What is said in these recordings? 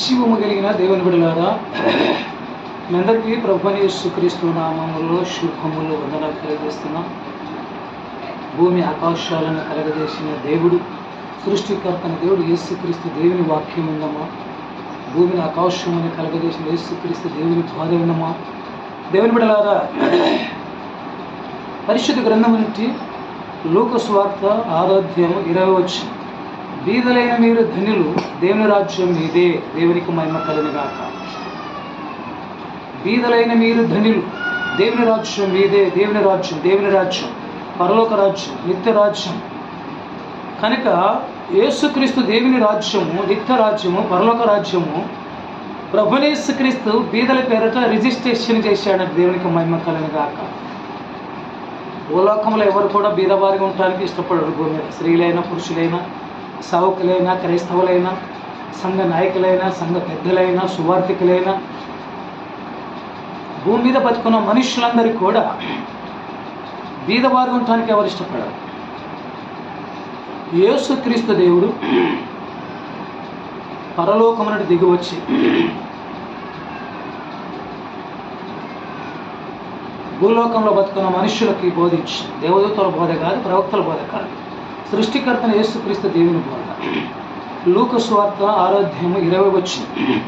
జీవము కలిగిన దేవుని బిడలారా మీ అందరికీ ప్రభుని సుక్రీస్తు నామములో శుభములు వందనాలు తెలియజేస్తున్నాం. భూమి ఆకాశాలను కలగజేసిన దేవుడు సృష్టికర్తన దేవుడు యేసుక్రీస్తు దేవుని వాక్యం ఉందమ్మా భూమిని ఆకాశముని కలగజేసిన యేసుక్రీస్తు దేవుని బాధ ఉందమ్మా దేవుని బిడలారా పరిశుద్ధ గ్రంథం నుండి లోకస్వార్త ఆరాధ్యము ఇరవై వచ్చింది. బీదలైన మీరు ధనులు దేవుని రాజ్యం మీదే దేవునికి మహిమ కలిగినగాక. బీదలైన మీరు ధనులు దేవుని రాజ్యం మీదే దేవుని రాజ్యం దేవుని రాజ్యం పరలోక రాజ్యం నిత్య రాజ్యం. కనుక యేసుక్రీస్తు దేవుని రాజ్యము నిత్య రాజ్యము పరలోక రాజ్యము ప్రభునేసుక్రీస్తు బీదల పేరట రిజిస్ట్రేషన్ చేశాడని దేవునికి మహిమ కలిగినగాక. భూలోకంలో ఎవరు కూడా బీదవారిగా ఉండడానికి ఇష్టపడరు భూమి స్త్రీలైనా పురుషులైనా. సావుకులైనా క్రైస్తవులైనా సంఘ నాయకులైనా సంఘ పెద్దలైనా సువార్థికులైనా భూమి మీద బతుకున్న మనుషులందరికీ కూడా బీదవారు ఉండటానికి ఎవరు ఇష్టపడరు. యేసుక్రీస్తు దేవుడు పరలోకమునటి దిగివచ్చి భూలోకంలో బతుకున్న మనుషులకి బోధించి దేవదూతల బోధ కాదు ప్రవక్తల బోధ కాదు. సృష్టికర్తన యేసుక్రీస్తు దేవుని బోధ లూక స్వార్థ ఇరవై వచ్చింది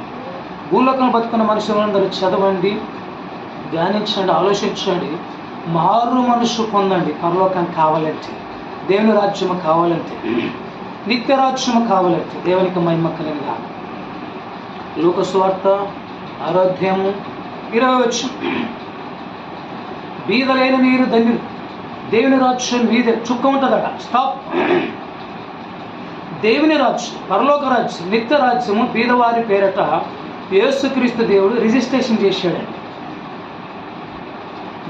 భూలోకం బతుకున్న మనుషులందరూ చదవండి ధ్యానించండి ఆలోచించండి మారు మనసు పొందండి. పరలోకం కావాలంటే దేవుని రాజ్యము కావాలంటే నిత్య రాజ్యము కావాలంటే దేవునికి మహిమ కలిగిన లూక స్వార్థ ఆరోగ్యము ఇరవై వచ్చు బీదలైన మీరు ధన్యులు. దేవుని రాజ్యం మీదే చుక్క ఉంటుందట. స్టాప్ దేవుని రాజ్యం పరలోక రాజ్యం నిత్య రాజ్యము బీదవారి పేరట యేసుక్రీస్తు దేవుడు రిజిస్ట్రేషన్ చేశాడండి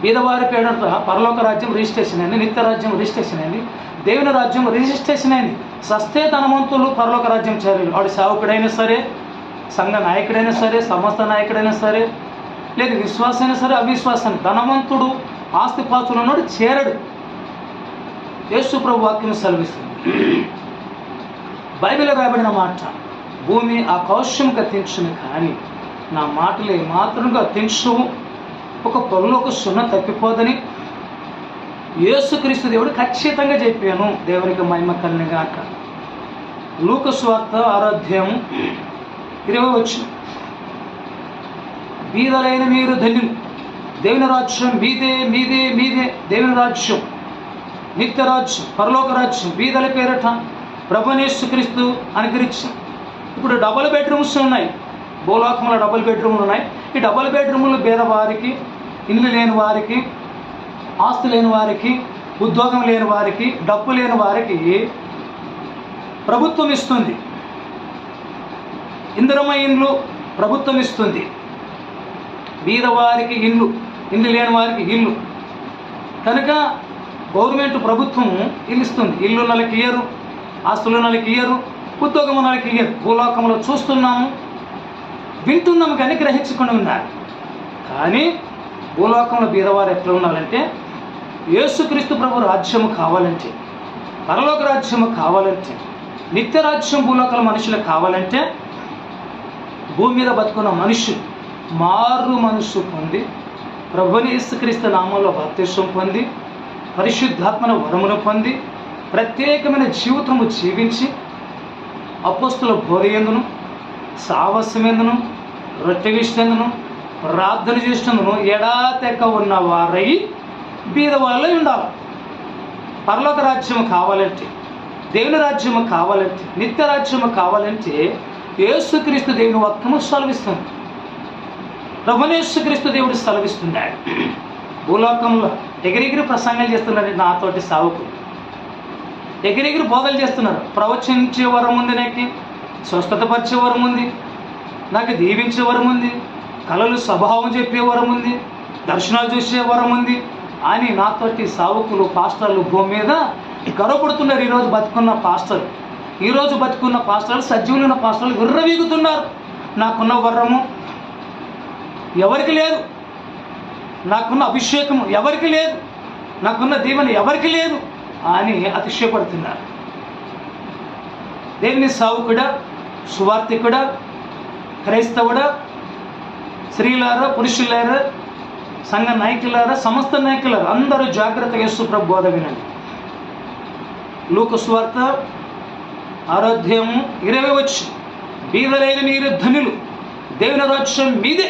బీదవారి పేరట పరలోక రాజ్యం రిజిస్ట్రేషన్ అయింది నిత్య రాజ్యం రిజిస్ట్రేషన్ అయింది దేవుని రాజ్యం రిజిస్ట్రేషన్ అయింది. సస్తే ధనవంతులు పరలోక రాజ్యం చేరారు వాడు సేవకుడైనా సరే సంఘ నాయకుడైనా సరే సమస్త నాయకుడైనా సరే లేదు విశ్వాసైనా సరే అవిశ్వాసాన్ని ధనవంతుడు ఆస్తిపాస్తులు ఉన్నాడు చేరడు. యేసు ప్రభు వాక్యం సెలవిస్తుంది. బైబిల్ రాయబడిన మాట భూమి ఆకాశం కత్తించును కానీ నా మాటలే మాత్రం గతించవు ఒక పొలలో ఒక సున్న తప్పిపోదని యేసుక్రీస్తు దేవుడు ఖచ్చితంగా చెప్పాను. దేవునికి మహిమ కలిగినగాక లూక స్వార్థ ఆరాధ్యం ఇరవై వచ్చింది బీదలైన మీరు ధన్యులు. దేవుని రాజ్యం మీదే మీదే మీదే దేవుని రాజ్యం. నిత్యరాజ్ పరలోకరాజ్ పరలోక బీదల పేరట ప్రభునేశ్వక్రీస్తు అనుగ్రహించాం. ఇప్పుడు డబుల్ బెడ్రూమ్స్ ఉన్నాయి. భూలోకంలో డబుల్ బెడ్రూమ్లు ఉన్నాయి. ఈ డబుల్ బెడ్రూమ్లు పేదవారికి ఇల్లు లేని వారికి ఆస్తి లేని వారికి ఉద్యోగం లేని వారికి డబ్బు లేని వారికి ప్రభుత్వం ఇస్తుంది. ఇందిరమ్మ ఇండ్లు ప్రభుత్వం ఇస్తుంది. బీదవారికి ఇల్లు ఇల్లు లేని వారికి ఇల్లు. కనుక గవర్నమెంట్ ప్రభుత్వం ఇల్లు ఇస్తుంది ఇల్లు నెలకి ఇయ్యరు ఆస్తులు నెలకి ఇయ్యరు ఉద్యోగం నెలకి ఇయ్యరు. భూలోకంలో చూస్తున్నాము వింటున్నాము కానీ గ్రహించుకుని ఉన్నారు కానీ భూలోకంలో బీదవారు ఎట్లా ఉండాలంటే యేసుక్రీస్తు ప్రభు రాజ్యము కావాలంటే పరలోక రాజ్యము కావాలంటే నిత్య రాజ్యం భూలోకల మనుషులకు కావాలంటే భూమి మీద బతుకున్న మనుషులు మారు మనసు పొంది ప్రభుని యేసుక్రీస్తు నామంలో బాప్తిష్టం పొంది పరిశుద్ధాత్మన వరమును పొంది ప్రత్యేకమైన జీవితము జీవించి అపోస్తుల బోధయందును సావస్యమెందును రొట్టె విషయందును ప్రార్థన చేసినందును ఎడాతెక్క ఉన్న వారై బీదవాళ్ళై ఉండాలి. పర్లోక రాజ్యం కావాలంటే దేవుని రాజ్యము కావాలంటే నిత్య రాజ్యము కావాలంటే యేసుక్రీస్తు దేవుని వాక్యము సెలవిస్తుంది. ప్రభునేశ్వక్రీస్తు దేవుడు సెలవిస్తున్నాడు భూలోకంలో ఎగిరెగిరి ప్రసంగాలు చేస్తున్నారు నాతోటి సావుకు. ఎగిరెగిరి బోధలు చేస్తున్నారు. ప్రవచించే వరం ఉంది నాకు స్వస్థతపరిచే వరం ఉంది. నాకు దీవించే వరం ఉంది. కళలు స్వభావం చెప్పే వరం ఉంది. దర్శనాలు చూసే వరం ఉంది. అని నాతోటి సావుకులు పాస్టర్లు భూమి మీద గర్వపడుతున్నారు ఈరోజు బతుకున్న పాస్టర్లు. ఈరోజు బతుకున్న పాస్టర్లు సజీవులున్న పాస్టర్లు విర్రవీగుతున్నారు. నాకున్న వరము ఎవరికి లేదు. నాకున్న అభిషేకం ఎవరికి లేదు. నాకున్న దీవెన ఎవరికి లేదు అని అతిశయపడుతున్నారు. దేవుని సావుకుడా సువార్థికుడా క్రైస్తవుడా స్త్రీలారా పురుషులారా సంఘ నాయకులారా సమస్త నాయకులారా అందరూ జాగ్రత్తగా యేసు ప్రభు బోధ వినండి. లూక స్వార్థ ఆరోగ్యము ఇరవై వచ్చి బీదలైన మీరు ధనులు దేవుని రాజ్యం మీదే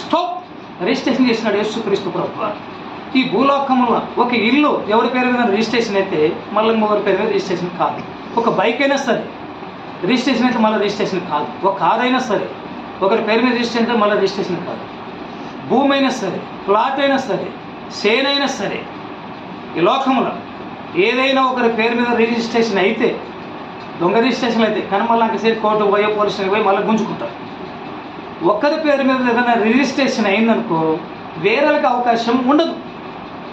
స్టోప్ రిజిస్ట్రేషన్ చేసినాడు యేసుక్రీస్తు ప్రభు ఈ భూలోకంలో ఒక ఇల్లు ఎవరి పేరు మీద రిజిస్ట్రేషన్ అయితే మళ్ళీ ఇంకొకరి పేరు మీద రిజిస్ట్రేషన్ కాదు. ఒక బైక్ అయినా సరే రిజిస్ట్రేషన్ అయితే మళ్ళీ రిజిస్ట్రేషన్ కాదు. ఒక కార్ అయినా సరే ఒకరి పేరు మీద రిజిస్ట్రేషన్ అయితే మళ్ళీ రిజిస్ట్రేషన్ కాదు. భూమి అయినా సరే ప్లాట్ అయినా సరే సేన్ అయినా సరే ఈ లోకంలో ఏదైనా ఒకరి పేరు మీద రిజిస్ట్రేషన్ అయితే దొంగ రిజిస్ట్రేషన్ అయితే కానీ మళ్ళీ అంకసేపు కోర్టు పోయో పోలీస్ పోయి మళ్ళీ గుంజుకుంటారు. ఒక్కరి పేరు మీద ఏదైనా రిజిస్ట్రేషన్ అయిందనుకో వేరేలకు అవకాశం ఉండదు.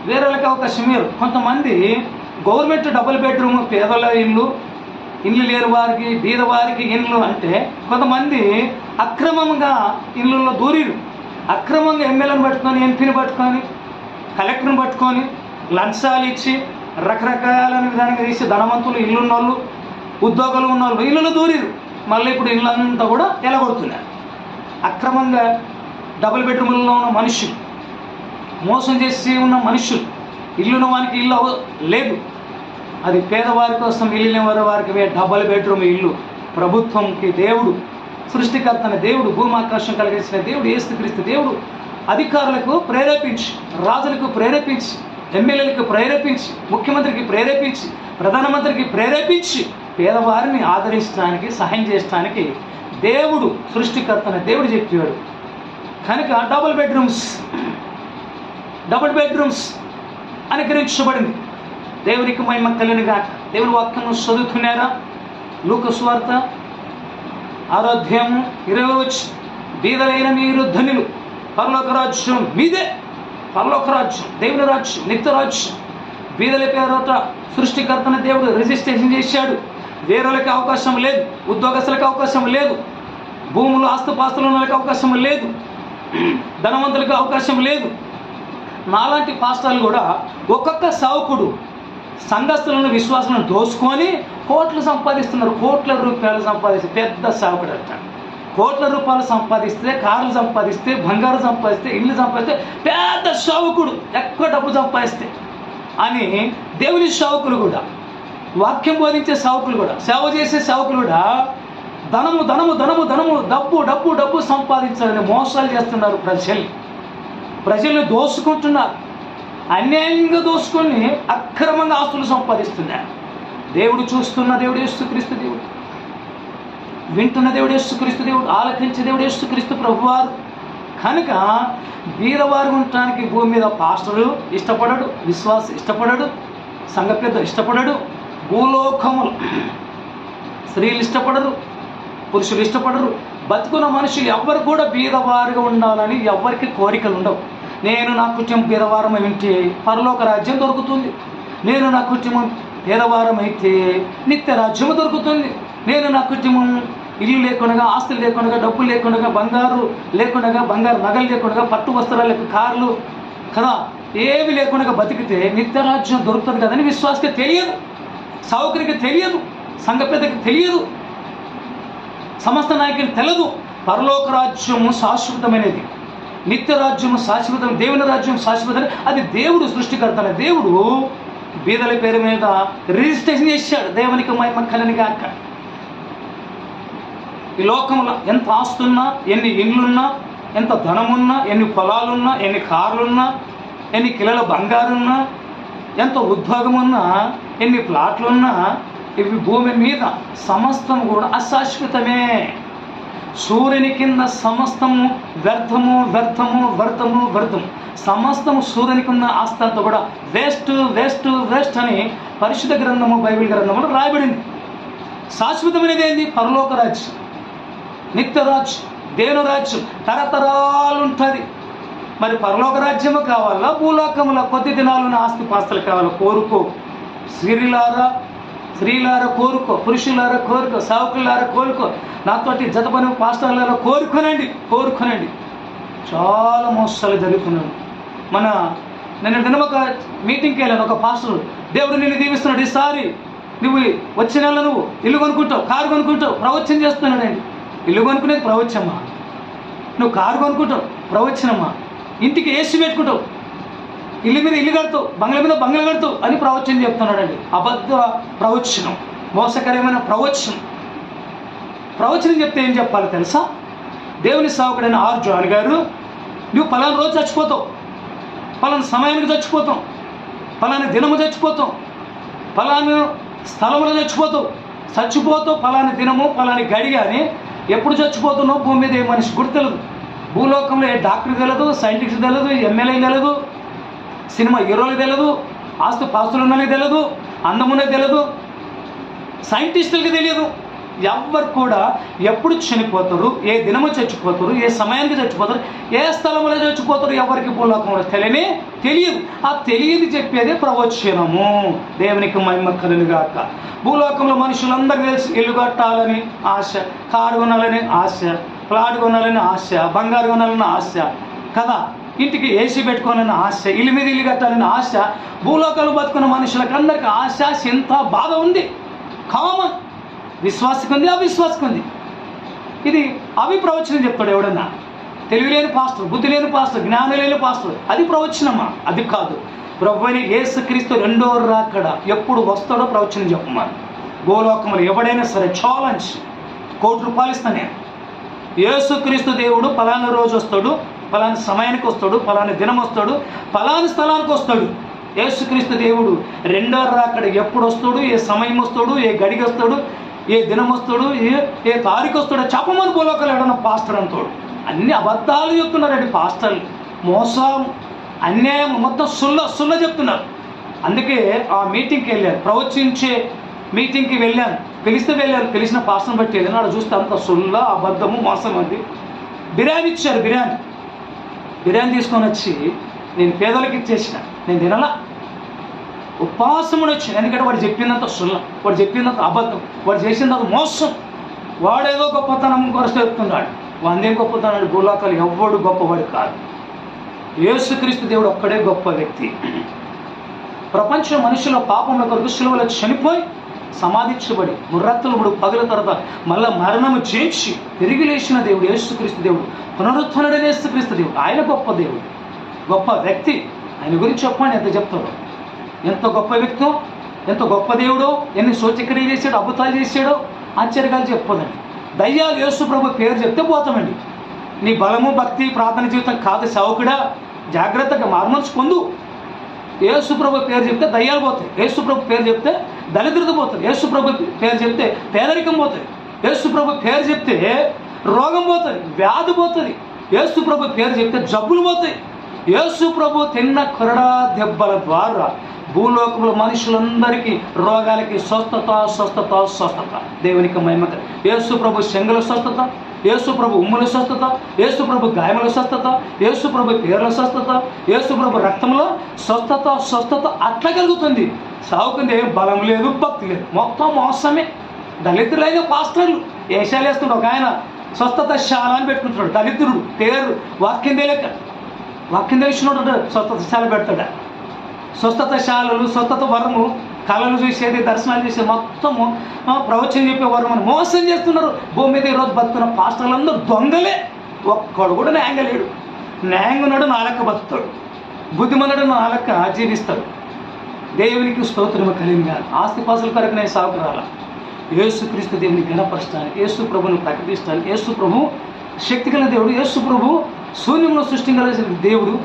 వేరేలకు అవకాశం వేరు. కొంతమంది గవర్నమెంట్ డబుల్ బెడ్రూమ్ పేదల ఇల్లు ఇల్లు లేని వారికి బీద వారికి అంటే కొంతమంది అక్రమంగా ఇళ్ళల్లో దూరిరు. అక్రమంగా ఎమ్మెల్యేని పట్టుకొని ఎంపీని పట్టుకొని కలెక్టర్ని పట్టుకొని లంచాలు ఇచ్చి రకరకాలైన విధానంగా తీసి ధనవంతులు ఇల్లున్న వాళ్ళు ఉద్యోగాలు ఉన్న వాళ్ళు ఇల్లులో దూరిరు. మళ్ళీ ఇప్పుడు ఇళ్ళంతా కూడా ఎలగొడుతున్నారు. అక్రమంగా డబుల్ బెడ్రూమ్లో ఉన్న మనుషులు మోసం చేసి ఉన్న మనుషులు ఇల్లున్న వానికి ఇల్లు లేదు. అది పేదవారి కోసం ఇల్లు లేని వారి వారికి డబల్ డబుల్ బెడ్రూమ్ ఇల్లు. ప్రభుత్వంకి దేవుడు సృష్టికర్తన దేవుడు భూమి ఆకాశం కలిగించిన దేవుడు ఏసుక్రీస్తు దేవుడు అధికారులకు ప్రేరేపించి రాజులకు ప్రేరేపించి ఎమ్మెల్యేలకు ప్రేరేపించి ముఖ్యమంత్రికి ప్రేరేపించి ప్రధానమంత్రికి ప్రేరేపించి పేదవారిని ఆదరించడానికి సహాయం చేయడానికి దేవుడు సృష్టికర్తన. దేవుడు చెప్పాడు కనుక డబుల్ బెడ్రూమ్స్ డబుల్ బెడ్రూమ్స్ అనుగ్రహించబడింది. దేవునికి మహిమ కలిగిన గాక. దేవుని వాక్యం చదువుతున్నారా? లూక స్వార్త ఆరోగ్యము ఇరవై వచ్చి బీదలైన మీరు ధనులు పరలోక రాజ్యం మీదే. పరలోక రాజ్యం దేవుని రాజ్యం నిత్య రాజ్యం. బీదల పేరట సృష్టికర్తన దేవుడు రిజిస్ట్రేషన్ చేశాడు. వేరేలకు అవకాశం లేదు ఉద్యోగస్తులకు అవకాశం లేదు భూములు ఆస్తుపాస్తులు ఉన్న వాళ్ళకి అవకాశం లేదు ధనవంతులకు అవకాశం లేదు. నాలాంటి పాస్టర్లు కూడా ఒక్కొక్క సావుకుడు సంఘస్థులను విశ్వాసాలను దోసుకొని కోట్లు సంపాదిస్తున్నారు. కోట్ల రూపాయలు సంపాదిస్తే పెద్ద సావుకుడు అంట. కోట్ల రూపాయలు సంపాదిస్తే కార్లు సంపాదిస్తే బంగారు సంపాదిస్తే ఇల్లు సంపాదిస్తే పెద్ద సావుకుడు. ఎక్కువ డబ్బు సంపాదిస్తే అని దేవుని సావుకులు కూడా వాక్యం బోధించే సావుకులు కూడా సేవ చేసే సావుకులు కూడా ధనము ధనము ధనము ధనము డబ్బు డబ్బు డబ్బు సంపాదించాలని మోసాలు చేస్తున్నారు ప్రజలు. ప్రజల్ని దోసుకుంటున్నారు. అన్యాయంగా దోసుకొని అక్రమంగా ఆస్తులు సంపాదిస్తున్నారు. దేవుడు చూస్తున్న దేవుడు యేసుక్రీస్తు దేవుడు. వింటున్న దేవుడు యేసుక్రీస్తు దేవుడు ఆలకించే దేవుడు యేసుక్రీస్తు ప్రభువారు. కనుక బీదవారు ఉండటానికి భూమి మీద పాస్టరు ఇష్టపడడు విశ్వాస ఇష్టపడడు సంఘ పెద్ద ఇష్టపడడు భూలోకములు. స్త్రీలు ఇష్టపడరు పురుషులు ఇష్టపడరు. బతుకున్న మనుషులు ఎవ్వరు కూడా బీదవారుగా ఉండాలని ఎవ్వరికి కోరికలు ఉండవు. నేను నా కుటుంబం బీదవారం వింటే పరలోక రాజ్యం దొరుకుతుంది. నేను నా కుటుంబం పేదవారం అయితే నిత్య రాజ్యం దొరుకుతుంది. నేను నా కుటుంబం ఇల్లు లేకుండా ఆస్తులు లేకుండా డబ్బులు లేకుండా బంగారు లేకుండా బంగారు నగలు లేకుండా పట్టు వస్త్రాలు లేక కార్లు కదా? ఏవి లేకుండా బతికితే నిత్యరాజ్యం దొరుకుతుంది కదని విశ్వాసకి తెలియదు. సౌకర్యకి తెలియదు సంఘ పెద్దకి తెలియదు సమస్త నాయకులు తెలదు. పరలోక రాజ్యము శాశ్వతమైనది. నిత్య రాజ్యము శాశ్వతం దేవుని రాజ్యం శాశ్వతం అది దేవుడు సృష్టికర్తన దేవుడు బీదల పేరు మీద రిజిస్ట్రేషన్ చేశాడు. దేవునికి మహిమ కలని గాక. ఈ లోకంలో ఎంత ఆస్తున్నా ఎన్ని ఇండ్లున్నా ఎంత ధనమున్నా ఎన్ని పొలాలున్నా ఎన్ని కార్లున్నా ఎన్ని కిలోల బంగారున్నా ఎంత ఉద్యోగం ఉన్నా ఎన్ని ప్లాట్లున్నా ఇవి భూమి మీద సమస్తం కూడా అశాశ్వతమే. సూర్యుని కింద సమస్తము వ్యర్థము వ్యర్థము వ్యర్థము వ్యర్థము. సమస్తము సూర్యుని కింద ఆస్తి కూడా వేస్ట్ వేస్ట్ వేస్ట్ అని పరిశుద్ధ గ్రంథము బైబిల్ గ్రంథములో రాయబడింది. శాశ్వతమైనది ఏంది? పరలోక రాజ్యం. నిత్య తరతరాలుంటుంది. మరి పరలోక రాజ్యము కావాలా? భూలోకముల కొద్ది దినాలున్న ఆస్తి పాస్తులు కావాలా? కోరుకో. స్త్రీలారా స్త్రీలారా కోరుకో. పురుషులారా కోరుకో. సావుకులారా కోరుకో. నాతోటి జతపని పాస్టర్లారా కోరుకోనండి. కోరుకోనండి. చాలా మోసాలు జరుగుతున్నాడు మన నేను నిన్న ఒక మీటింగ్కి వెళ్ళాను. ఒక పాస్టర్ దేవుడు నిన్ను దీవిస్తున్నాడు. ఈసారి నువ్వు వచ్చిన నెల నువ్వు ఇల్లు కొనుక్కుంటావు కారు కొనుక్కుంటావు ప్రవచనం చేస్తున్నాడండి ఇల్లు కొనుక్కునేది ప్రవచమ్మా నువ్వు కారు కొనుక్కుంటావు ప్రవచనమ్మా ఇంటికి ఏసీ పెట్టుకుంటావు. ఇల్లు మీద ఇల్లు కడుతూ బంగ్ల మీద బంగ్లా కడతావు అని ప్రవచనం చెప్తున్నాడండి. అబద్ధ ప్రవచనం మోసకరమైన ప్రవచనం. ప్రవచనం చెప్తే ఏం చెప్పాలి తెలుసా? దేవుని సేవకుడైన ఆర్ జాన్ గారు నువ్వు పలానా రోజు చచ్చిపోతావు. పలానా సమయానికి చచ్చిపోతాం పలానా దినము చచ్చిపోతాం పలానా స్థలంలో చచ్చిపోతావు. చచ్చిపోతావు పలాని దినము పలాని గడి అని ఎప్పుడు చచ్చిపోతున్నావు? భూమి మీద ఏ మనిషి గుర్తు భూలోకంలో ఏ డాక్టర్ తెలియదు సైంటిస్ట్ తెలియదు ఎమ్మెల్యే తెలియదు సినిమా హీరోలు తెలియదు ఆస్తు పాస్తులు ఉన్నది తెలియదు అందమునే తెలియదు సైంటిస్టులకి తెలియదు. ఎవ్వరు కూడా ఎప్పుడు చనిపోతారు ఏ దినము చచ్చిపోతారు ఏ సమయానికి చచ్చిపోతారు ఏ స్థలంలో చచ్చిపోతారు ఎవరికి భూలోకంలో తెలియని తెలియదు. ఆ తెలియదు చెప్పేదే ప్రవచనము. దేవునికి మహిమ కలుగుగాక భూలోకంలో మనుషులందరికీ తెలిసి ఇల్లు కట్టాలని ఆశ కారు కొనాలని ఆశ. ప్లాట్ కొనాలని ఆశ బంగారు కొనాలని ఆశ కదా? ఇంటికి ఏసీ పెట్టుకోవాలని ఆశ ఇల్లు మీద ఇల్లు కట్టాలని ఆశ భూలోకాలు బతుకున్న మనుషులకు అందరికి ఆశ చింత బాధ ఉంది. కామన్ విశ్వాసకు ఉంది అవిశ్వాసకు ఉంది. ఇది అవి ప్రవచనం చెప్తాడు ఎవడన్నా. తెలివి లేని పాస్టర్ బుద్ధి లేని పాస్టర్ జ్ఞానం లేని పాస్టర్ అది ప్రవచనమా? అది కాదు. ప్రభు అయిన యేసుక్రీస్తు రెండో రాకడ ఎప్పుడు వస్తాడో ప్రవచనం చెప్పమని. భూలోకంలో ఎవడైనా సరే ఛాలెంజ్ కోటి రూపాయలు ఇస్తాను. నేను యేసుక్రీస్తు దేవుడు ఫలానా రోజు వస్తాడు ఫలానా సమయానికి వస్తాడు ఫలానా దినం వస్తాడు ఫలానా స్థలానికి వస్తాడు. యేసుక్రీస్తు దేవుడు రెండో రాకడ ఎప్పుడు వస్తాడు ఏ సమయం వస్తాడు ఏ గడికి వస్తాడు ఏ దినం వస్తాడు ఏ ఏ తారీఖు వస్తాడో చెప్పమని పోలోకలు ఎవడన్నా పాస్టర్ అంటాడు. అన్ని అబద్ధాలు చెప్తున్నారండి పాస్టర్లు. మోసం అన్యాయం మొత్తం సుల్ల సుల్ల చెప్తున్నారు. అందుకే ఆ మీటింగ్కి వెళ్ళాను ప్రవచించే మీటింగ్కి వెళ్ళాను. పిలిస్తే వెళ్ళారు పిలిచిన పాస్టర్ని బట్టి వెళ్ళాను అక్కడ చూస్తే అంత సొల్ల అబద్ధము మోసం అది. బిర్యానీ ఇచ్చారు బిర్యానీ. బిర్యానీ తీసుకొని వచ్చి నేను పేదలకు ఇచ్చేసిన. నేను తినలా. ఉపాసముడు వచ్చింది ఎందుకంటే వాడు చెప్పిందంత సుల్ల వాడు చెప్పిందంత అబద్ధం వాడు చేసిందంత మోసం. వాడేదో గొప్పతనం కొరస చెప్తున్నాడు. వందేం గొప్పతనాడు? గోలాకాలు ఎవ్వడు గొప్పవాడు కాదు. యేసుక్రీస్తు దేవుడు ఒక్కడే గొప్ప వ్యక్తి. ప్రపంచ మనుషుల పాపముల కొరకు శిలువలో చనిపోయి సమాధించబడి ముర్రత్తులముడు పగల తర్వాత మళ్ళా మరణము చేర్చి తిరిగి లేచిన దేవుడు యేసుక్రీస్తు దేవుడు పునరుత్థనుడైన యేసుక్రీస్తు దేవుడు ఆయన గొప్ప దేవుడు గొప్ప వ్యక్తి. ఆయన గురించి చెప్పండి ఎంత చెప్తాడో? ఎంత గొప్ప వ్యక్తో ఎంత గొప్ప దేవుడో ఎన్ని సూచక్రియలు చేశాడో అద్భుతాలు చేశాడో ఆశ్చర్యకాలు చెప్పదండి దయ్యాలు యేసు ప్రభు పేరు చెప్తే పోతామండి. నీ బలము భక్తి ప్రార్థన జీవితం కాదు సేవకుడా జాగ్రత్తగా మార్మల్స్ పొందు. యేసుప్రభు పేరు చెప్తే దయ్యాలు పోతాయి. యేసుప్రభు పేరు చెప్తే దళిద్రత పోతుంది యేసుప్రభు పేరు చెప్తే పేదరికం పోతుంది. యేసుప్రభు పేరు చెప్తే రోగం పోతుంది వ్యాధి పోతుంది. యేసుప్రభు పేరు చెప్తే జబ్బులు పోతాయి. యేసుప్రభు తిన్న కొరడా దెబ్బల ద్వారా భూలోకంలో మనుషులందరికీ రోగాలకి స్వస్థత స్వస్థత స్వస్థత. దేవునికి మహిమక యేసు ప్రభు శంగుల స్వస్థత యేసు ప్రభు ఉమ్ముల స్వస్థత యేసు ప్రభు గాయముల స్వస్థత యేసు ప్రభు పేర్ల స్వస్థత యేసు ప్రభు రక్తంలో స్వస్థత స్వస్థత అట్లా కలుగుతుంది. సాగుకుంది ఏం బలం లేదు భక్తి లేదు. మొత్తం మోసమే. దళితులైన పాస్టర్లు. ఏషాలు వేస్తుండే ఒక ఆయన స్వస్థత శాల అని పెట్టుకుంటున్నాడు. దళితుడు పేరు వాక్యందే లెక్క వాక్యం తెలిసినోడు స్వస్థత శాల పెడతాడు. స్వస్థత శాలలు స్వస్థత వరము కళలు చూసేది దర్శనాలు చేసేది మొత్తము ప్రవచనం చెప్పే వరమని మోసం చేస్తున్నారు. భూమి మీద ఈరోజు బతుకున్న పాస్టర్లందరూ దొంగలే. ఒక్కడు కూడా న్యాయంగా లేడు న్యాయంగా ఉన్నాడు నాలక్క బతుకుతాడు. బుద్ధిమనుడు నాలక్క జీవిస్తాడు. దేవునికి స్తోత్రము కలిగిన ఆస్తిపాసుల కొరకు నేను సాగురాల? యేసుక్రీస్తు దేవుని గణపరచడానికి యేసు ప్రభుని ప్రకటిస్తానికి యేసు ప్రభు శక్తిగల దేవుడు యేసు ప్రభు శూన్యంలో సృష్టించగలిసిన దేవుడు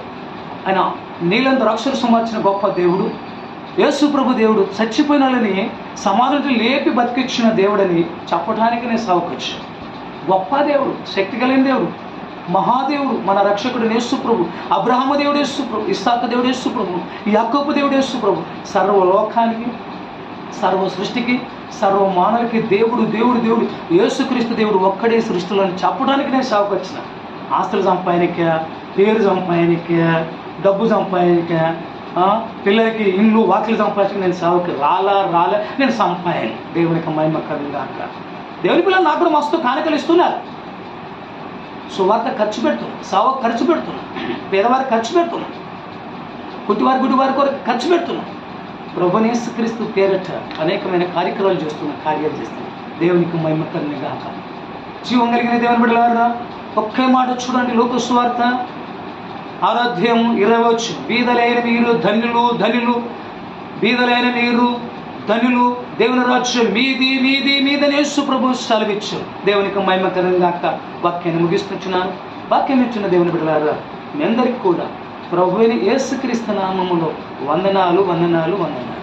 ఆయన నీళ్ళంత అక్షర సుమార్చిన గొప్ప దేవుడు. యేసు ప్రభు దేవుడు చచ్చిపోయిన వాళ్ళని సమాధులు లేపి బతికిచ్చిన దేవుడని చెప్పడానికి నేను సాగుకొచ్చు గొప్ప దేవుడు శక్తి కలిగిన దేవుడు. మహాదేవుడు మన రక్షకుడు యేసు అబ్రహమ దేవుడు యేసు ప్రభు ఇస్సాక దేవుడు యేసు యాకోపు దేవుడు యేసు సర్వలోకానికి సర్వ సృష్టికి సర్వ మానవులకి దేవుడు దేవుడు దేవుడు యేసుక్రీస్తు దేవుడు ఒక్కడే సృష్టిలో చెప్పడానికి నేను సాగుకొచ్చిన ఆస్తులు సంపాయనిక పేరు సంపాయనిక డబ్బు సంపాయనిక పిల్లలకి ఇండ్లు వాకిలు సంపాదించి నేను సాగుకి రాలా రాలే నేను సంపాయను దేవునికి మహిమ కలుగాక దేవుని పిల్లలు నాకు కూడా మస్తు కానుకలు ఇస్తున్నారు. సువార్త ఖర్చు పెడుతున్నాం సావ ఖర్చు పెడుతున్నాం పేదవారికి ఖర్చు పెడుతున్నాం గుడ్డివారి గుడ్డివారి కొరకు ఖర్చు పెడుతున్నాం ప్రభునేసుక్రీస్తు పేరట అనేకమైన కార్యక్రమాలు చేస్తున్నాం కార్యాలు చేస్తున్నాం దేవునికి మహిమ గాక. జీవం కలిగిన దేవుని బిడ్డలారా ఒకే మాట చూడండి లోకస్వార్త ఆరాధ్యం ఇరవచ్చు బీదలైన మీరు ధనులు ధనులు బీదలైన మీరు ధనులు దేవుని రాజ్యం మీది మీది మీదని యేసు ప్రభు సెలవిచ్చు దేవునికి మహిమకరంగా అక్క వాక్యాన్ని ముగిస్తున్నాను. వాక్యం ఇచ్చిన దేవుని బిడ్డలారా మీ అందరికీ కూడా ప్రభు యేసుక్రీస్తు నామములో వందనాలు వందనాలు వందనాలు.